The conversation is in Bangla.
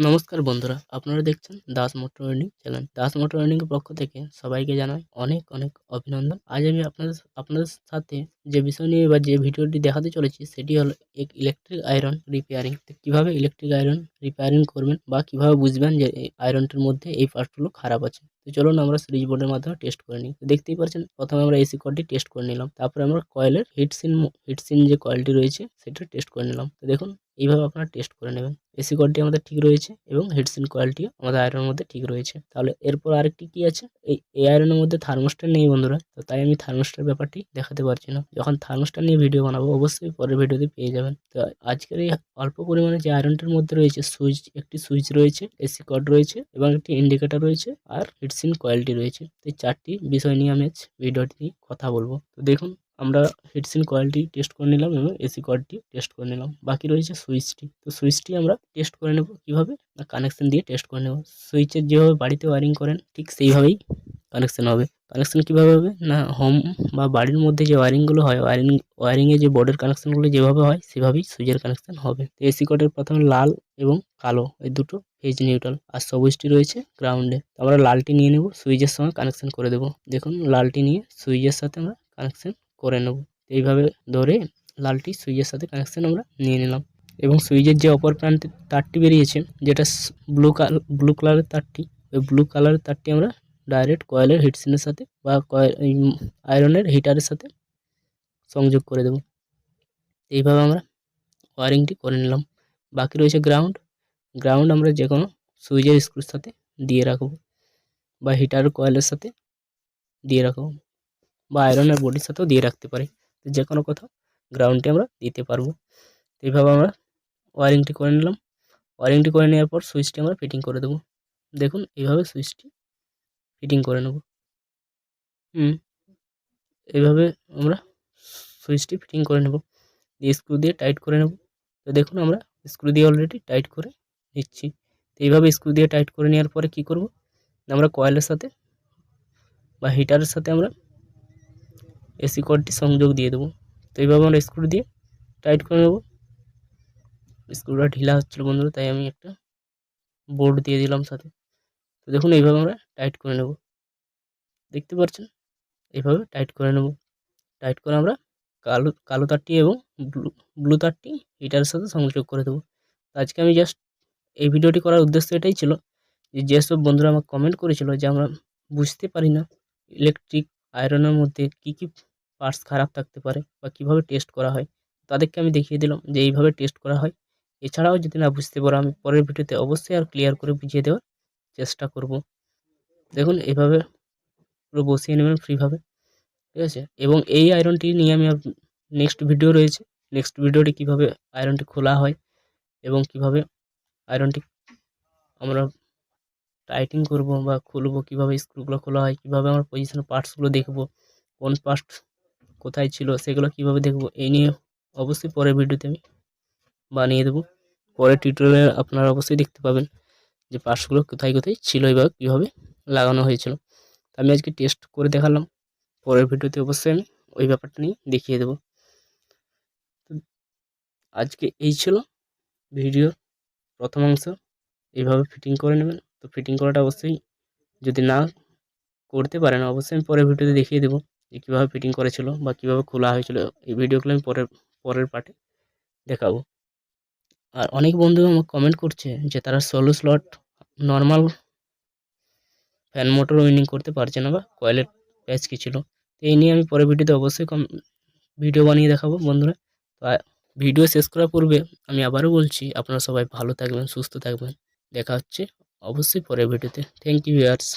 নমস্কার বন্ধুরা, আপনারা দেখছেন Das motor earning channel Das motor earning পক্ষ থেকে সবাইকে জানাই অনেক অনেক অভিনন্দন। আজ আমি আপনাদের আপনাদের সাথে যে বিষয় নিয়ে বা যে ভিডিওটি দেখাতে চলেছি সেটি হলো এক ইলেকট্রিক আয়রন রিপেয়ারিং তো কীভাবে ইলেকট্রিক আয়রন রিপেয়ারিং করবেন বা কীভাবে বুঝবেন যে এই আয়রনটির মধ্যে এই পার্টগুলো খারাপ আছে? তো চলুন আমরা সুইচ বোর্ডের মাধ্যমে টেস্ট করে নিই। দেখতেই পাচ্ছেন, প্রথমে আমরা এসি কয়েলটি টেস্ট করে নিলাম। তারপরে আমরা কয়েলের হিটসিন হিটসিন যে কয়েলটি রয়েছে সেটা টেস্ট করে নিলাম। তো দেখুন, এইভাবে আপনারা টেস্ট করে নেবেন। এসি কয়েলটি আমাদের ঠিক রয়েছে এবং হেডসিন কয়েলটিও আমাদের আয়রনের মধ্যে ঠিক রয়েছে। তাহলে এরপর আরেকটি কি আছে? এই আয়রনের মধ্যে থার্মোস্টার নেই বন্ধুরা, তো তাই আমি থার্মোস্টার ব্যাপারটি দেখাতে পারছি না। যখন থার্মোস্টার নিয়ে ভিডিও বানাবো, অবশ্যই পরের ভিডিওতে পেয়ে যাবেন। তো আজকের এই অল্প পরিমাণে যে আয়রনটার মধ্যে রয়েছে, সুইচ একটি সুইচ রয়েছে এসি কর্ড রয়েছে এবং একটি ইন্ডিকেটর রয়েছে আর হিটসিন কয়েলটি রয়েছে। এই চারটি বিষয় নিয়ে আমি আজ ভিডিওটি কথা বলব। তো দেখুন, আমরা হিটসিন কয়েলটি টেস্ট করে নিলাম এবং এসি কয়েলটি টেস্ট করে নিলাম। বাকি রয়েছে সুইচটি। তো সুইচটি আমরা টেস্ট করে নেব কীভাবে? না কানেকশন দিয়ে টেস্ট করে নেব। সুইচের যেভাবে বাড়িতে ওয়ারিং করেন, ঠিক সেইভাবেই কানেকশন হবে। কানেকশন কীভাবে হবে? না হোম বা বাড়ির মধ্যে যে ওয়ারিংগুলো হয় ওয়ারিং ওয়ারিংয়ে যে বোর্ডের কানেকশনগুলো যেভাবে হয়, সেভাবেই সুইচের কানেকশান হবে। এসি কটের প্রথমে লাল এবং কালো, এই দুটো ফেজ নিউট্রাল আর সবুজটি রয়েছে গ্রাউন্ডে আমরা লালটি নিয়ে নেব, সুইচের সঙ্গে কানেকশান করে দেবো। দেখুন, লালটি নিয়ে সুইচের সাথে আমরা কানেকশন করে নেব। এইভাবে ধরে লালটি সুইচের সাথে কানেকশান আমরা নিয়ে নিলাম। এবং সুইচের যে অপর প্রান্তে তারটি বেরিয়েছে, যেটা ব্লু কাল ব্লু কালারের তারটি, ওই ব্লু কালারের তারটি আমরা ডাইরেক্ট কয়েলের হিটসিনের সাথে বা আয়রনের হিটারের সাথে সংযোগ করে দেব। এইভাবে আমরা ওয়ারিংটি করে নিলাম। বাকি রয়েছে গ্রাউন্ড গ্রাউন্ড আমরা যে কোনো সুইচের স্ক্রুর সাথে দিয়ে রাখব বা হিটার কয়েলের সাথে দিয়ে রাখব বা আয়রনের বডির সাথেও দিয়ে রাখতে পারি। যে কোনো কোথাও গ্রাউন্ডটি আমরা দিতে পারব। এইভাবে আমরা ওয়ারিংটি করে নিলাম। ওয়ারিংটি করে নেওয়ার পর সুইচটি আমরা ফিটিং করে দেবো। দেখুন, এইভাবে সুইচটি ফিটিং করে নেব। হুম, এইভাবে আমরা সুইচটি ফিটিং করে নেব। দিয়ে স্ক্রু দিয়ে টাইট করে নেব। তো দেখুন আমরা স্ক্রু দিয়ে অলরেডি টাইট করে নিচ্ছি। তো এইভাবে স্ক্রু দিয়ে টাইট করে নেওয়ার পরে কি করব? আমরা কয়েলের সাথে বা হিটারের সাথে আমরা এসি কর্ডটি সংযোগ দিয়ে দেবো। তো এইভাবে আমরা স্ক্রু দিয়ে টাইট করে নেব। স্ক্রুটা ঢিলা হচ্ছিল বন্ধুরা, তাই আমি একটা বোর্ড দিয়ে দিলাম সাথে। দেখুন এইভাবে আমরা টাইট করে নেব। দেখতে পাচ্ছেন? এইভাবে টাইট করে নেব। টাইট করে আমরা কালো কালো তারটি এবং ব্লু ব্লু তারটি হিটারের সাথে সংযোগ করে দেবো। আজকে আমি জাস্ট এই ভিডিওটি করার উদ্দেশ্য এটাই ছিল যে যেসব বন্ধুরা আমাকে কমেন্ট করেছিল যে, আমরা বুঝতে পারি না ইলেকট্রিক আয়রনের মধ্যে কী কী পার্টস খারাপ থাকতে পারে বা কীভাবে টেস্ট করা হয়। তাদেরকে আমি দেখিয়ে দিলাম যে, এইভাবে টেস্ট করা হয়। এছাড়াও যদি না বুঝতে পারো, আমি পরের ভিডিওতে অবশ্যই আর ক্লিয়ার করে বুঝিয়ে দেওয়ার চেষ্টা করব। দেখুন, এভাবে পুরো বসিয়ে নেবেন ফ্রিভাবে ঠিক আছে? এবং এই আয়রনটি নিয়ে আমি নেক্সট ভিডিও রয়েছে। নেক্সট ভিডিওটি কীভাবে আয়রনটি খোলা হয় এবং কীভাবে আয়রনটি আমরা টাইটিং করব বা খুলব, কীভাবে স্ক্রুগুলো খোলা হয়, কীভাবে আমরা পজিশনের পার্টসগুলো দেখব, কোন পার্ট কোথায় ছিল, সেগুলো কীভাবে দেখব, এই নিয়ে অবশ্যই পরের ভিডিওতে আমি বানিয়ে দেবো। পরের টিউটোরিয়ালে আপনারা অবশ্যই দেখতে পাবেন। যে পার্টসগুলো কোথায় কোথায় ছিল বা কীভাবে লাগানো হয়েছিল। আমি আজকে টেস্ট করে দেখালাম। পরের ভিডিওতে অবশ্যই আমি ওই ব্যাপারটা নিয়ে দেখিয়ে দেবো। আজকে এই ছিল ভিডিও প্রথম অংশ। এইভাবে ফিটিং করে নেবেন। তো ফিটিং করাটা অবশ্যই যদি না করতে পারেন, অবশ্যই আমি পরের ভিডিওতে দেখিয়ে দেবো যে কীভাবে ফিটিং করেছিল বা কীভাবে খোলা হয়েছিল। এই ভিডিওগুলো আমি পরের পরের পার্টে দেখাবো। আর অনেক বন্ধু আমাকে কমেন্ট করছে যে তারা ষোলো স্লট নর্মাল ফ্যান মোটর উইনিং করতে পারছে না বা কয়েলের প্যাচ কী ছিল? তো এই নিয়ে আমি পরের ভিডিওতে অবশ্যই কম ভিডিও বানিয়ে দেখাবো বন্ধুরা। তো ভিডিও শেষ করার পূর্বে আমি আবারও বলছি, আপনারা সবাই ভালো থাকবেন, সুস্থ থাকবেন। দেখা হচ্ছে অবশ্যই পরের ভিডিওতে থ্যাংক ইউ ইয়ার্স